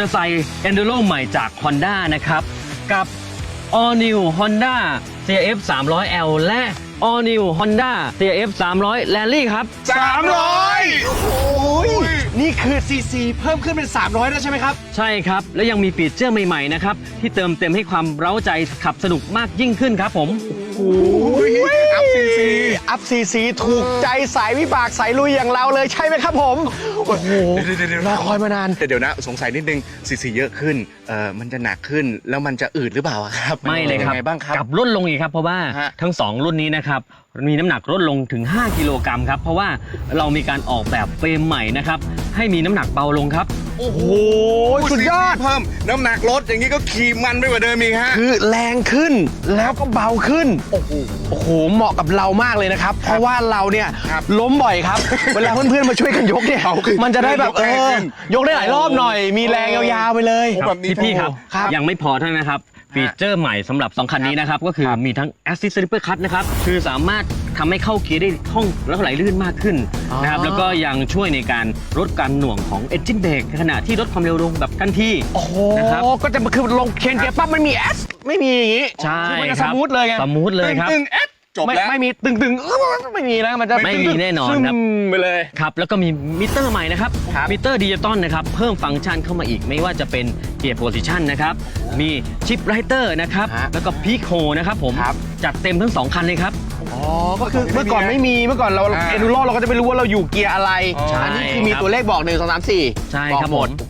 มอเตอร์ไซค์ Enduro ใหม่จาก Honda นะครับ กับ All New Honda CRF 300L และ All New Honda CRF 300 Rally ครับสามร้อยโอ้ยนี่คือซีซีเพิ่มขึ้นเป็น 300 แล้วใช่ไหมครับ ใช่ครับ และยังมีฟีเจอร์ใหม่ ๆ นะครับ ที่เติมเต็มให้ความเร้าใจขับสนุกมากยิ่งขึ้นครับผม อัพซีซีอัพซีซีถูกใจสายวิบากสายลุยอย่างเราเลยใช่ไหมครับผม โอ้โหเดี๋ยวเดี๋ยวรอคอยมานาน แต่เดี๋ยวนะสงสัยนิดนึงซีซีเยอะขึ้นเอ่อมันจะหนักขึ้นแล้วมันจะอืดหรือเปล่าอะครับไม่เลยครับงไงบ้างครับ กลับลดลงอีกครับ เพราะว่าฮะ ทั้ง2รุ่นนี้นะครับมีน้ำหนักลดลงถึง 5 กิโลกรัมครับ เพราะว่าเรามีการออกแบบเฟรมใหม่นะครับ ให้มีน้ำหนักเบาลงครับ โอ้โหสุดยอด เพิ่ม น้ำหนักลดอย่างนี้ก็ขี่มันไปกว่าเดิมอีกฮะ คือแรงขึ้นแล้วก็เบาขึ้น โอ้โหโอ้โหเหมาะกับเรามากเลยนะครับ เพราะว่าเราเนี่ยครับล้มบ่อยครับ เวลาเพื่อนๆมาช่วยกันยกเนี่ยเบาขึ้นมันจะได้แบบยกเอแรงอขึ้นยกได้หลายรอบหน่อย มีแรงยาวๆไปเลย โอ้แบบนี้พี่ๆครับ ครับ ยังไม่พอเท่านั้นนะครับ ฟีเจอร์ใหม่สำหรับ2คันนี้นะครับ ก็คือมีทั้ง Assist Slipper Cut นะครับ คือสามารถทำให้เข้าเกียร์ได้คล่องแล้วก็ไหลลื่นมากขึ้นนะครับอ๋อแล้วก็ยังช่วยในการลดการหน่วงของ Engine Brake ขณะที่ลดความเร็วลงแบบทันทีโอ้โหนะครับ ก็จะคือลงเคนเกียร์ปั๊บมันมีแอสไม่มีอย่างงี้ใช่คือมันจะคสรับมูทเลยไงสมูทเลยครับตึงๆเอ๊ะ จบไม่แล้ว ไม่มีตึงตึงๆอื้อไม่มีนะมันจะไม่มีแน่นอนซึมครับไปเลย ครับแล้วก็มีมิเตอร์ใหม่นะครับครับ มิเตอร์ดิจิตอลนะครับเพิ่มฟังก์ชันเข้ามาอีกไม่ว่าจะเป็นเกียร์โพซิชันนะครับมีชิปไรเตอร์นะครับฮะแล้วก็พีคโฮนะครับผมครับ จัดเต็มทั้ง2คันเลยครับ อ๋อ ก็คือเมื่อก่อนไม่มีเมื่อก่อนเราอ่าเอนูโรเราก็จะไม่รู้ว่าเราอยู่เกียร์อะไรใช่อันี้คือมีครับตัวเลขบอกหนึ่งสองสามสี่ใช่บอกครับหมด ผมโอ้โอ้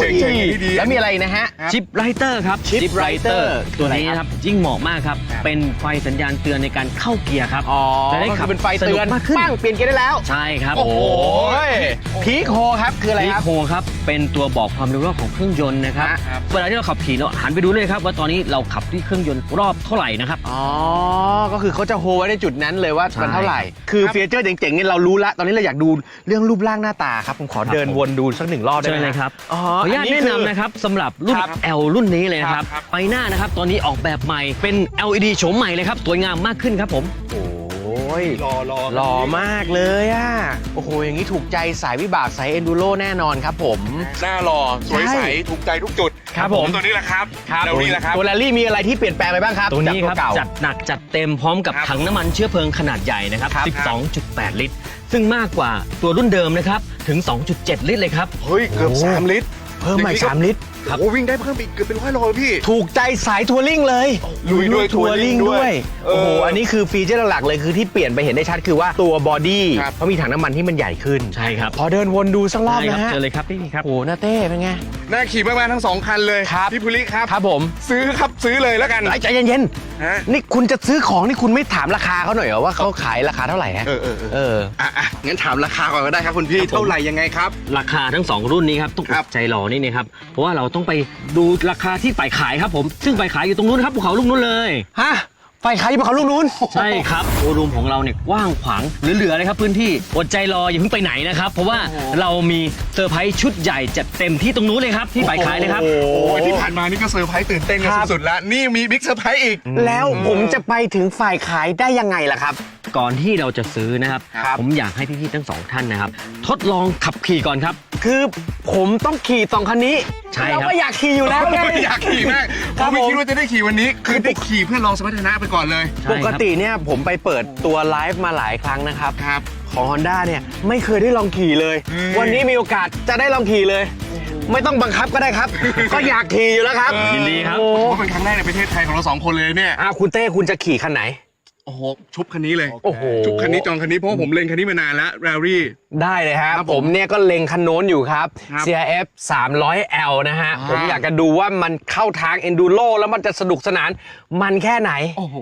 เจ๋งเจ๋งดีดีแล้วมีอะไรอีกนะฮะครับชิปไรเตอร์ครับ Chip Chip Writer ตัวนี้คืออะไรนะครับยิ่งเหมาะมากครับ ครับ เป็นไฟสัญญาณเตือนในการเข้าเกียร์ครับอ๋อจะได้ก็ขัคืบอเป็นไฟเตือนสนุกมากขึ้นปั้งเปลี่ยนเกียร์ได้แล้ว ใช่ครับโอ้โหพีคโฮครับคืออะไรพีคครับโฮครับ เป็นตัวบอกความเร็วรอบของเครื่องยนต์นะครับ ครับ เวลาที่เราขับขี่เราหันไปดูเลยครับ ว่าตอนนี้เราขับที่เครื่องยนต์รอบเท่าไหร่นะครับ อ๋อ ก็คือเขาจะโฮไว้ในจุดนั้นเลยว่าใช่มันเท่าไหร่ คือฟีเจอร์เจ๋งๆเนี่ยเรารู้ละ ตอนนี้เราอยากดูเรื่องรูปร่างหน้าตาครับ ผมขอครับเดินผมวนดูสักหนึ่งรอบได้เชิไหมญเลยครับ อ๋อขออนุญาตอัแนะคือนำนะครับสำหรับรุ่น ครับ L รุ่นนี้เลยนะครับครับ ไฟหน้านะครับตอนนี้ออกแบบใหม่เป็น LED โฉมใหม่เลยครับสวยงามมากขึ้นครับผม โอ้ยรอรอหล่อมากเลยอะ โอ้โห อย่างนี้ถูกใจสายวิบากสายเอนดูโรแน่นอนครับผม หน้าหล่อสวยใช่ใสถูกใจทุกจุดครับผม ตัวนี้แหละครับแล้วนี่แหละครับ ตัวแรลลี่มีอะไรที่เปลี่ยนแปลงไปบ้างครับตัวนี้ครับจากเก่า จัดหนักจัดเต็มพร้อมกับครับถังน้ำมันเชื้อเพลิงขนาดใหญ่นะครับ ครับ 12.8 ลิตร ซึ่งมากกว่าตัวรุ่นเดิมนะครับ ถึง 2.7 ลิตรเลยครับ เฮ้ย เกือบโอ้3ลิตร เพิ่มมาอีกอย่างนี้ก็สามลิตรโอ้วิ่งได้เพิ่มอีกเกือบเป็นร้อยโลเลยพี่ ถูกใจสายทัวริงเลยลุยด้วยทัวริง touring ด้วยเออโอ้โหอันนี้คือฟีเจอร์หลักๆเลยคือที่เปลี่ยนไปเห็นได้ชัดคือว่าตัวบอดี้ครับ เพราะมีถังน้ำมันที่มันใหญ่ขึ้นใช่ครับขอเดินวนดูสักรอบได้ครันะฮะเจอเลยครับพี่ครับ โอ้โหหน้าเต้เป็นไง น่าขี่มากๆทั้งสองคันเลยครับ พี่ภูริครับ ครับผมซื้อครับซื้อเลยแล้วกัน ไอ้ใจเย็นฮะ ๆนี่คุณจะซื้อของนี่คุณไม่ถามราคาเขาหน่อยเหรอว่าเขาขายราคาเท่าไหร่ฮะเออเออเออเออ อะอะงั้นถามราคาก่อนก็ได้ครับคุณพี่ครับผม เท่าไหร่ยังไงครับ ราคาทั้ง2รุ่นนี้ครับต้องอครับดใจรอนี่นะครับเพราะว่าเราต้องไปดูราคาที่ฝ่ายขายครับผม ซึ่งฝ่ายขายอยู่ตรงนู้นครับภูเขาลูกนู้นเลย ฮะ ไฟขายอยู่บนเขาลูกนู้นใช่ครับโชว์รูมของเราเนี่ยกว้างขวางเหลือๆเลยครับพื้นที่อดใจรออย่าเพิ่งไปไหนนะครับ เพราะว่าเรามีเซอร์ไพรส์ชุดใหญ่จัดเต็มที่ตรงนู้นเลยครับที่ฝ่ายขายเลยครับ โอ้ยที่ผ่านมานี่ก็เซอร์ไพรส์ตื่นเต้นกันครับสุดๆแล้วนี่มีบิ๊กเซอร์ไพรส์อีก แล้วผมจะไปถึงฝ่ายขายได้ยังไงล่ะครับ ก่อนที่เราจะซื้อนะครับ ครับ ผมอยากให้พี่ๆทั้งสองท่านนะครับ ทดลองขับขี่ก่อนครับ คือผมต้องขี่สองคันนี้ใช่ครับ เราก็อยากขี่อยู่แล้วไง อยากขี่มากครับผมไม่ผมคิดว่าจะได้ขี่วันนี้ คือได้ขี่เพื่อลองสมรรถนะไปก่อนเลย ใช่ปคกรับติเนี่ยผมไปเปิดตัวไลฟ์มาหลายครั้งนะครับ ครับ ของ Honda เนี่ยไม่เคยได้ลองขี่เลย อืม วันนี้มีโอกาสจะได้ลองขี่เลย ไม่ต้องบังคับก็ได้ครับ ก็อยากขี่อยู่แล้วครับยินดีครับ โอ้ผมว่าเป็นครั้งแรกในประเทศไทยของเราสองคนเลยเนี่ย อะคุณเต้คุณจะขี่คันไหน โอ้โห ชุบคันนี้เลย โอ้โห ชุบคันนี้จองคันนี้เพราะว่าผมเล็งคันนี้มานานแล้วแรลลี่ได้เลยครับครับผผมมเนี่ยก็เล็งคันโน้นอยู่ครับ ครับ CRF 300L นะฮะ อ่า ผมอยากจะดูว่ามันเข้าทาง Enduro แล้วมันจะสนุกสนานมันแค่ไหน โอ้โห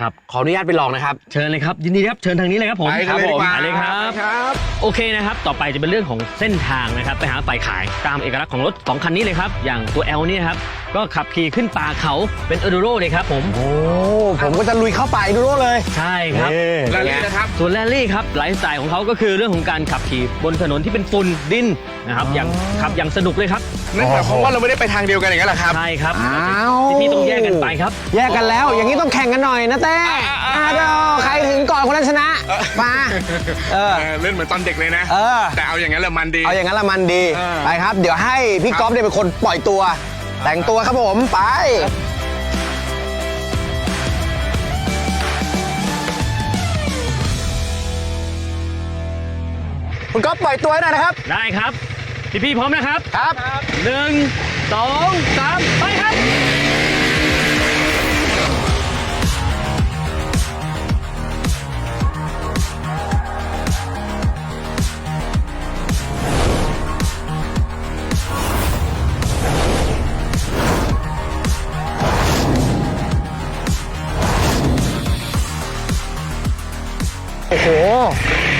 ครับ ขออนุญาตไปลองนะครับ เชิญเลยครับ ยินดีครับ เชิญทางนี้เลยครับผมไปกันเลยดีกว่าไปเลยครับ ครับ โอเคนะครับ ต่อไปจะเป็นเรื่องของเส้นทางนะครับ ไปหาฝ่ายขายตามเอกลักษณ์ของรถ2คันนี้เลยครับ อย่างตัว L เนี่ยครับ ก็ขับขี่ขึ้นป่าเขาเป็นเออร์โรเลยครับผม โอ้ผมก็จะลุยเข้าไป Enduro เลย ใช่ครับแรลลี่นะครับ ส่วนแรลลี่ครับ ไลฟ์สไตล์ของเขาก็คือเรื่องของการขับขี่บนถนนที่เป็นฝุ่นดินนะครับอย่างขับอย่างสนุกเลยครับ นั่นหมายความว่าเราไม่ได้ไปทางเดียวกันอย่างนั้นเหรอครับ ใช่ครับอ้าวพี่ๆต้องแยกกันไปครับ แยกกันแล้ว อย่างนี้ต้องแข่งกันหน่อยนะเต้อาเดอใครถึงก่อนคนนั้นชนะ มา เออ เออเล่นเหมือนตอนเด็กเลยนะ เออ แต่เอาอย่างนั้นแหละมันดี เอาอย่างนั้นละมันดี เออ ไปครับ เดี๋ยวให้พี่ครับก๊อฟเนี่ยเป็นคนปล่อยตัว แต่งตัวครับผม ไป คุณก๊อฟปล่อยตัวให้หน่อยนะครับ ได้ครับ พี่ๆพร้อมนะครับครับ หนึ่งสองสามไปครับ โอ้โห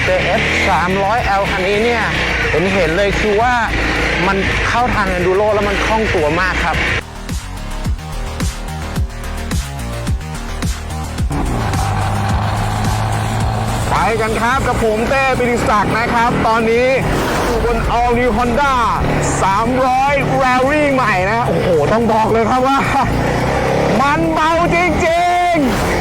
JF 300L คันนี้เนี่ยเห็นเห็นเลยคือว่ามันเข้าทาง Enduro แล้วมันคล่องตัวมากครับไปกันครับกับผมเต้ปิริศักดิ์นะครับ ตอนนี้อยู่บน All New Honda 300 Rally ใหม่นะ โอ้โห ต้องบอกเลยครับว่า มันเบาจริง ๆ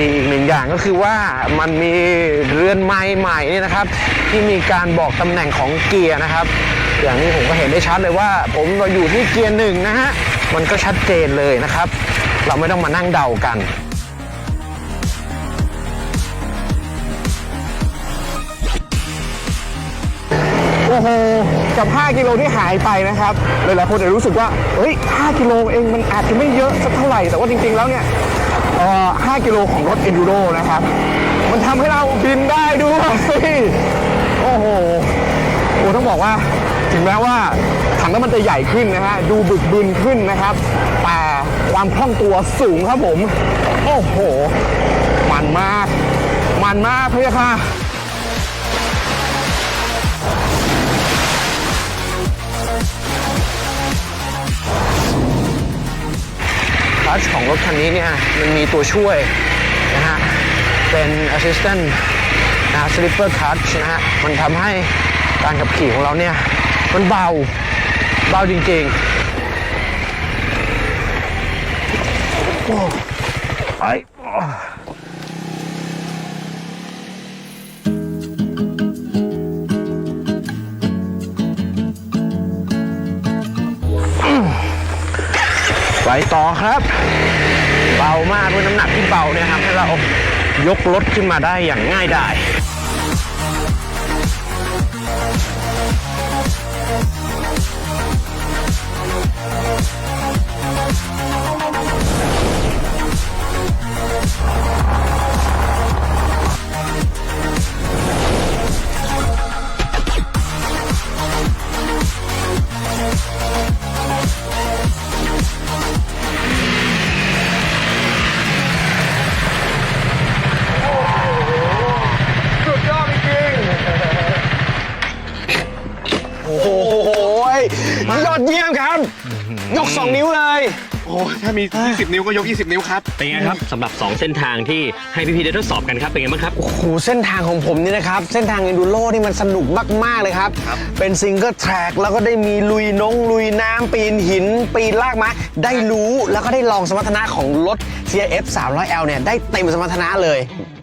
ดีอีกหนึ่งอย่างก็คือว่ามันมีเรือนไม้ใหม่นี่นะครับ ที่มีการบอกตำแหน่งของเกียร์นะครับ อย่างนี้ผมก็เห็นได้ชัดเลยว่า ผมเราอยู่ที่เกียร์หนึ่งนะฮะมันก็ชัดเจนเลยนะครับ เราไม่ต้องมานั่งเดากันโอ้โหกับ 5 กิโลที่หายไปนะครับ หลายๆคนจะรู้สึกว่า เฮ้ย 5 กิโลเองมันอาจจะไม่เยอะสักเท่าไหร่ แต่ว่าจริง ๆ แล้วเนี่ย 5 กิโลของรถ Enduro นะครับ มันทำให้เราบินได้ด้วย โอ้โหโอ้ต้องบอกว่า ถึงแม้ว่าถังน้ำมันจะใหญ่ขึ้นนะฮะ ดูบึกบึนขึ้นนะครับ แต่ความคล่องตัวสูงครับผม โอ้โห มันมาก มันมากเพื่อค่ะ ลัชของรถคันนี้เนี่ยมันมีตัวช่วยนะฮะเป็น assistant นะสลิปเปอร์คัชนะฮะมันทำให้การขับขี่ของเราเนี่ย มันเบา เบาจริงๆโอ้ไอ ไปต่อครับ เบามากด้วยน้ำหนักที่เบาเนี่ยครับให้เรายกรถขึ้นมาได้อย่างง่ายได้ มี 20 นิ้วก็ยก 20 นิ้วครับ เป็นไงครับสำหรับ 2 เส้นทางที่ให้พี่ๆได้ทดสอบกันครับเป็นไงบ้างครับ โอ้โหเส้นทางของผมนี่นะครับ เส้นทาง e n นดูโ o นี่มันสนุกมาก ๆ เลยครับ เป็นซิงเกิลแทร็กแล้วก็ได้มีลุยนงลุยน้ำปีนหิน ปีนลากไม้ได้รู้แล้วก็ได้ลองสมรรถนะของรถ CRF 300L เนี่ยได้เต็มสมรรถนะเลย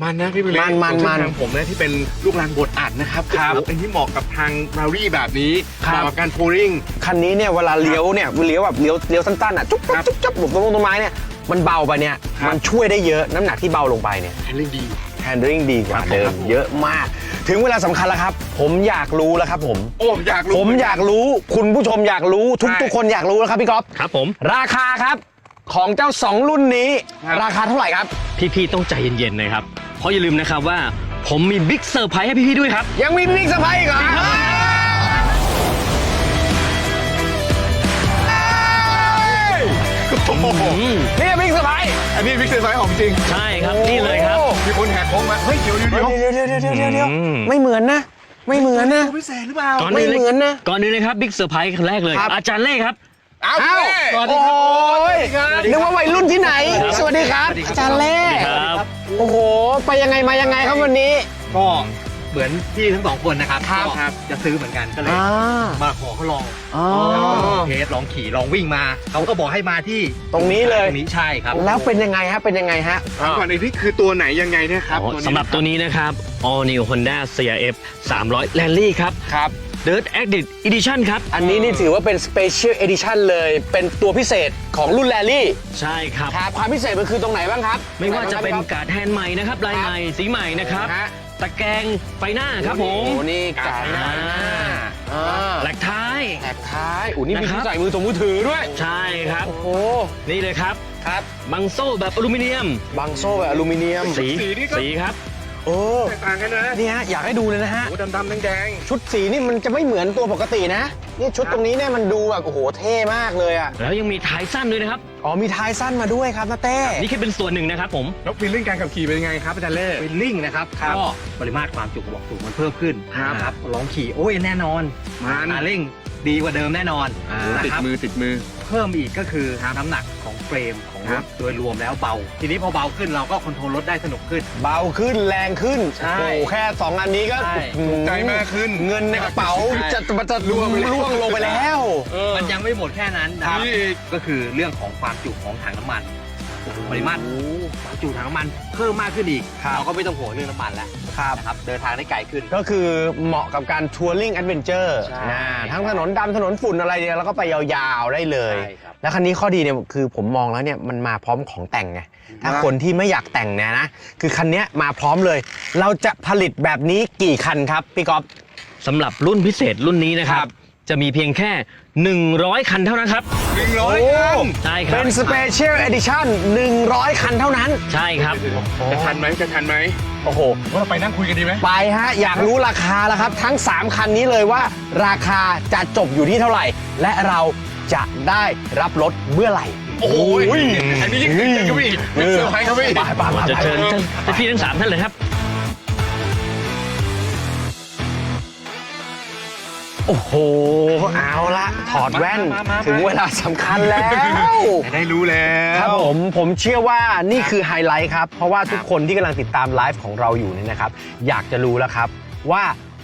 มันนะพี่บิลลี่มันมันของเส้มันทางผมนะที่เป็นลูกรังบดอัดนะครับครับโอ้โหอันที่เหมาะกับทางรารี่แบบนี้ครัเหบมาะกับการทัวริงคันนี้เนี่ยเวลาเลี้ยวเนี่ยเลี้ยวแบบเลี้ยวเลี้ยวสั้นๆอะจุ๊บครับจุ๊บจุ๊บจุ๊บต้นต้นไม้เนี่ยมันเบาไปเนี่ยครับ มันช่วยได้เยอะน้ำหนักที่เบาลงไปเนี่ย แฮนดิ้งดี handling ดีกว่าครับผม เดิครัมบผมเยอะมาก ถึงเวลาสำคัญแล้วครับ ผมอยากรู้แล้วครับผม โอ้อยากรู้ ผมอยากรู้คุณผู้ชมอยากรู้ทุกใช่ทุกคนอยากรู้แล้วครับพี่ก๊อฟครับผม ราคาครับ ของเจ้า 2 รุ่นนี้ ครับ ราคาเท่าไหร่ครับ พี่ ๆ ต้องใจเย็น ๆ นะครับ เพราะอย่าลืมนะครับว่าผมมีบิ๊กเซอร์ไพรส์ให้พี่ๆด้วยครับ ยังมีบิ๊กสไพรส์อีกเหรอเฮ้ยโอ้โหอืม นี่บิ๊กสไพรส์อันนี้บิ๊กเซอร์ไพรส์ของจริงใช่ครับนี่เลยครับ มีคนแหกโค้งมาเฮ้ยเดี๋ยวเดี๋ยวเดี๋ยวเดี๋ยวเดี๋ยวเดี๋ยวเดี๋ยวเดี๋ยวอืม ไม่เหมือนนะ ไม่เหมือนนะพิเศษหรือเปล่า ก่อนไม่อื่นเลยเหมือนนะ ก่อนอื่นเลยครับบิ๊กเซอร์ไพรส์คนแรกเลย ครับ อาจารย์เล่ครับ อ้าวอ้าวสวัสดีโอ้ครับยนึกว่าวัยรุ่นที่ไหน สวัสดีครับสวัสดีครับอาจารย์เล่สวัสดีครับ โอ้โห ไปยังไงมายังไงครับวันนี้ ก็เหมือนพี่ทั้งสองคนนะครับครับก็จะซื้อเหมือนกันก็เลยอ่ามาขอเขาลองอ๋อลองเทสลองขี่ลองวิ่งมาเขาก็บอกให้มาที่ตรงนี้เลย ตรงนี้ใช่ครับ แล้วเป็นยังไงฮะเป็นยังไงฮะ ถามก่อนไอ้นี่คือตัวไหนยังไงเนี่ยครับอ๋อตัวนี้สำหรับตัวนี้นะครับ All New Honda CRF 300 Rally ครับ ครับ Dirt Edit Edition ครับ อันนี้นี่ถือว่าเป็น Special Edition เลย เป็นตัวพิเศษของรุ่นแรลลี่ใช่ครับ ครับความพิเศษมันคือตรงไหนบ้างครับไม่ว่าจะเป็นตรงไหบ้งครับการ์ดแฮนด์ใหม่นะครับ ลายใหม่ สีใหม่นะครับฮะตะแกรงไฟหน้าครับผมโอ้นี่กาดหน้าอ่าแหลกท้ายแถบท้ายอู้นี่มีนะครับที่ใส่มือถงมือถือด้วย ใช่ครับ โอ้โหนี่เลยครับ ครับ บังโซ่แบบอลูมิเนียมบางโซ่แบบอลูมิเนียม สี สีนี่ก็สีครับ โอ้แตกต่างกันนะนี่ฮะอยากให้ดูเลยนะฮะโอ้ดำๆแดงชุดสีนี่มันจะไม่เหมือนตัวปกตินะ นี่ชุดตรงนี้เนี่ยมันดูแบบโอ้โหเท่มากเลยอะ แล้วยังมีท้ายสั้นด้วยนะครับ อ๋อมีท้ายสั้นมาด้วยครับนาเต้ นี่แค่เป็นส่วนหนึ่งนะครับผม ๆ แล้วฟีลลิ่งการขับขี่เป็นยังไงครับอาจารย์เล่ฟิลลิ่งนะครับครับ ก็ปริมาตรความจุกระบอกสูงมันเพิ่มขึ้นครับ นะครับลองขี่โอ้ยแน่นอนมันอัตราเร่งดีกว่าเดิมแน่นอนอ่านะติดครับมือติดมือ เพิ่มอีกก็คือน้ำหนักของเฟรม ของรครัถบโดยรวมแล้วเบา ทีนี้พอเบาขึ้นเราก็คอนโทรลรถได้สนุกขึ้น เบาขึ้นแรงขึ้นใช่โอ้โหแค่2อันนี้ก็ใช่อื้อหือใจมากขึ้นเงินในกระเป๋าใช่จะมันจะล่วงล่วงลงไปแล้ว มันยังไม่หมดแค่นั้นนะครับ นี่อีก ก็คือเรื่องของความจุของถังน้ำมัน ปริมาตรความจุถังน้ำมันเพิ่มมากขึ้นอีกครับเราก็ไม่ต้องห่วงเรื่องน้ำมันแล้วครับนะครับ เดินทางได้ไกลขึ้น ก็คือเหมาะกับการทัวริงแอดเวนเจอร์ใช่นะทั้งถนนดำถนนฝุ่นอะไรเนี่ยแล้วก็ไปยาวๆได้เลย ใช่ครับ แล้วคันนี้ข้อดีเนี่ยคือผมมองแล้วเนี่ยมันมาพร้อมของแต่งไงถ้าคนที่ไม่อยากแต่งเนี่ยนะ คือคันเนี้ยมาพร้อมเลย เราจะผลิตแบบนี้กี่คันครับพี่ก๊อฟ สำหรับรุ่นพิเศษรุ่นนี้นะครัครับ บ จะมีเพียงแค่ 100 คันเท่านั้นครับหนึ่งร้อยโอ้คันใช่ครัเป็บนสเปเชียลเอดิชั่น100 คันเท่านั้น ใช่ครับ จะทันไหมจะทันไหมโอ้โหว่าเราไปนั่งคุยกันดีไหมไปฮะ อยากรู้ราคาแล้วครับ ทั้ง 3 คันนี้เลยว่า ราคาจะจบอยู่ที่เท่าไหร่ และเราจะได้รับรถเมื่อไหร่ โอ้ยอันนี้ยิ่งตื่นเต้นเข้าไปอีกยิ่งเซอร์ไพรส์เข้าไปอีก ไปไปไป จะไปเชิญท่านพี่ทั้งสามท่านเลยครับ โอ้โห เอาละถอดแว่นมามามา ถึงเวลาสำคัญแล้ว จะได้รู้แล้ว ครับผมผมเชื่อว่านี่คือไฮไลท์ครับ เพราะว่าทุกคนที่กำลังติดตามไลฟ์ของเราอยู่เนี่ยนะครับ อยากจะรู้แล้วครับว่า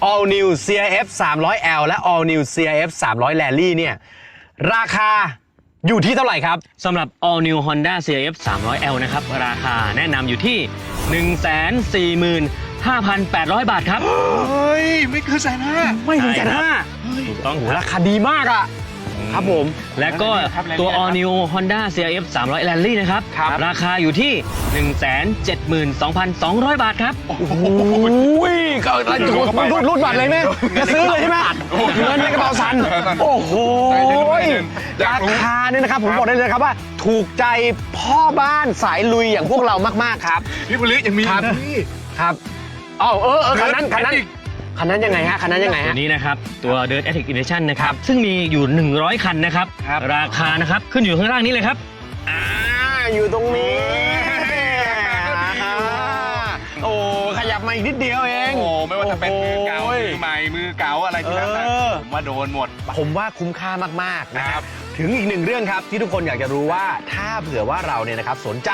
All New CRF 300L และ All New CRF 300 Rally เนี่ยราคาอยู่ที่เท่าไหร่ครับ สำหรับ All New Honda CRF 300L นะครับ ราคาแนะนำอยู่ที่ 145,800 บาทครับ เฮ้ย ไม่คือแสนห้า ไม่ถึงแสนห้าถูกต้องโอ้โหครับราคาดีมากอะครับผม และก็ครับตัว Rally ครับ All New Honda CRF 300 Rally นะครับ ครับ ราคาอยู่ที่ 172,200 บาทครับ โอ้ยก็รูดรูดบัตรเลยไหมจะซื้อเลยใช่ไหมเงินในกระเป๋าสัน โอ้โหอยารากรู้คาเนี่ยนะครับ ผมบอกได้เลยนะครับว่าถูกใจพ่อบ้านสายลุยอย่างพวกเรามาก ๆ ครับ พี่บุริยังมีครับนี่ครับ อ้าวเออเออคันนั้นคันนั้นอีกคันนั้นยังไงฮะคันนั้นยังไงตัฮะวนี้นะครับ ตัว Dirt Attic Edition นะครับ ซึ่งมีอยู่ 100 คันนะครับ ครับ ราคานะครับ ขึ้นอยู่ข้างล่างนี้เลยครับ อ่าอยู่ตรงนี้โอ้ขยับมาอีกนิดเดียวเอง โอ้โหไม่ว่าจะเป็นมือเก่าโอ้มืย อใหม่มือเก่าอะไรที่แล้วแต่เออ ผมว่าโดนหมด ผมว่าคุ้มค่ามากๆนะคครัรับบ ถึงอีกหนึ่งเรื่องครับที่ทุกคนอยากจะรู้ว่าถ้าเผื่อว่าเราเนี่ยนะครับสนใจ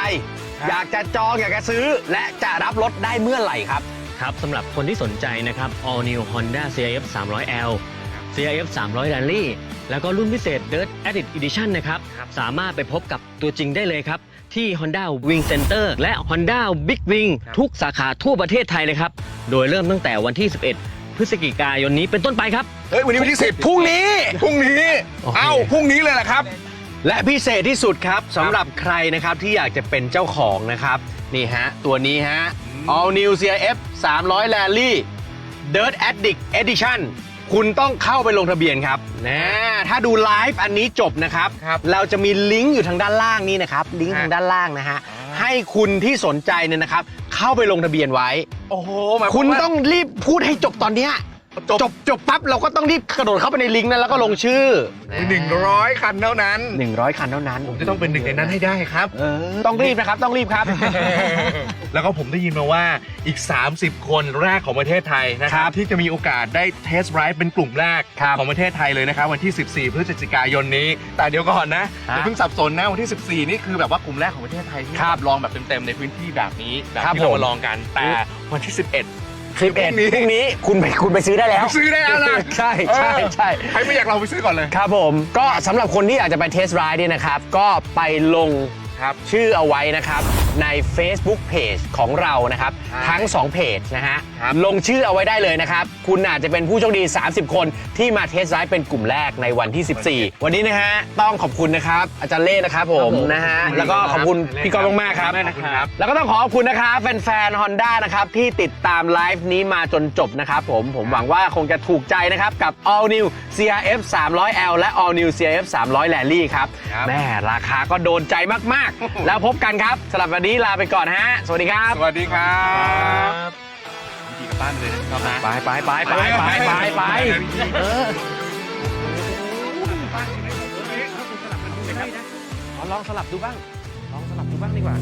อยากจะจองอยากจะซื้อและจะรับรถได้เมื่อไหร่ครับ ครับสำหรับคนที่สนใจนะครับ All New Honda CRF 300L CRF 300 Rally แล้วก็รุ่นพิเศษ Dirt Edit Edition นะครับ สามารถไปพบกับตัวจริงได้เลยครับ ที่ Honda Wing Center และ Honda Big Wing ทุกสาขาทั่วประเทศไทยเลยครับ โดยเริ่มตั้งแต่วันที่ 11 พฤศจิกายนนี้เป็นต้นไปครับ เฮ้ยวันนี้วันที่สิบพรุ่งนี้ พรุ่งนี้โอเคเอ้าพรุ่งนี้เลยแหละครับ และพิเศษที่สุดครับสำหรับใครนะครับที่อยากจะเป็นเจ้าของนะครับ นี่ฮะ ตัวนี้ฮะ All New CRF 300 Rally Dirt Addict Edition คุณต้องเข้าไปลงทะเบียนครับนะถ้าดูไลฟ์อันนี้จบนะครับ ครับเราจะมีลิงก์อยู่ทางด้านล่างนี้นะครับ ลิงก์ฮะ ทางด้านล่างนะฮะ ให้คุณที่สนใจเนี่ยนะครับ เข้าไปลงทะเบียนไว้ โอ้โหหมายวามคุณว่าต้องรีบพูดให้จบตอนเนี้ย จบจบปั๊บเราก็ต้องรีบกระโดดเข้าไปในลิงก์นั้นแล้วก็ลงชื่อหนึ่งร้อยคันเท่านั้น 100 คันเท่านั้นผมจะต้องเป็นหนึ่งในนั้นให้ได้ครับ เออต้องรีบนะครับต้องรีบครับ แล้วก็ผมได้ยินมาว่าอีก 30 คนแรกของประเทศไทยนะคครัรับบ ที่จะมีโอกาสได้เทสไรด์เป็นกลุ่มแรก ครับของประเทศไทยเลยนะครับ วันที่ 14 พฤศจิกายนนี้ แต่เดี๋ยวก่อนนะฮะอย่าเพิ่งสับสนนะวันที่ 14 นี่คือแบบว่ากลุ่มแรกของประเทศไทยที่ครับลองแบบเต็มๆในพื้นที่แบบนี้แบบครับที่เราผม มาลองกันแต่วันที่ 11 คลิปเอ็ดพรุ่งนี้คุณไปคุณไปซื้อได้แล้ว ซื้อได้แล้วนะใช่ใช่ใช่ใครไม่อยากลองไปซื้อก่อนเลย ครับผมก็สำหรับคนที่อยากจะไปเทสไรด์เนี่ยนะครับ ก็ไปลงครับชื่อเอาไว้นะครับ ใน Facebook Page ของเรานะครับใช่ทั้ง 2 เพจนะฮะ ครับ ลงชื่อเอาไว้ได้เลยนะครับ คุณอาจจะเป็นผู้โชคดี 30 คนที่มาเทสไรด์เป็นกลุ่มแรกในวันที่ 14 วันนี้นะฮะ ต้องขอบคุณนะครับ อาจารย์เล่นะครับผมนะฮะ แล้วก็ขอบคุณพี่กอล์ฟมากๆครับ ขอบคุณครับ แล้วก็ต้องขอขอบคุณนะครับ แฟนๆ Honda นะครับ ที่ติดตามไลฟ์นี้มาจนจบนะครับผมผมหวังว่าคงจะถูกใจนะครับ กับ All New CRF 300L และ All New CRF 300 Rally ครับครับ แม่ราคาก็โดนใจมากๆ แล้วพบกันครับสำหรับวันนี้ลาไปก่อนฮะ สวัสดีครับ สวัสดีครับขี่กลับบ้านไปเลยนะครับนะไปไปไปไปไปไปไปเออลองสลับดูบ้าง ลองสลับดูบ้างดีกว่า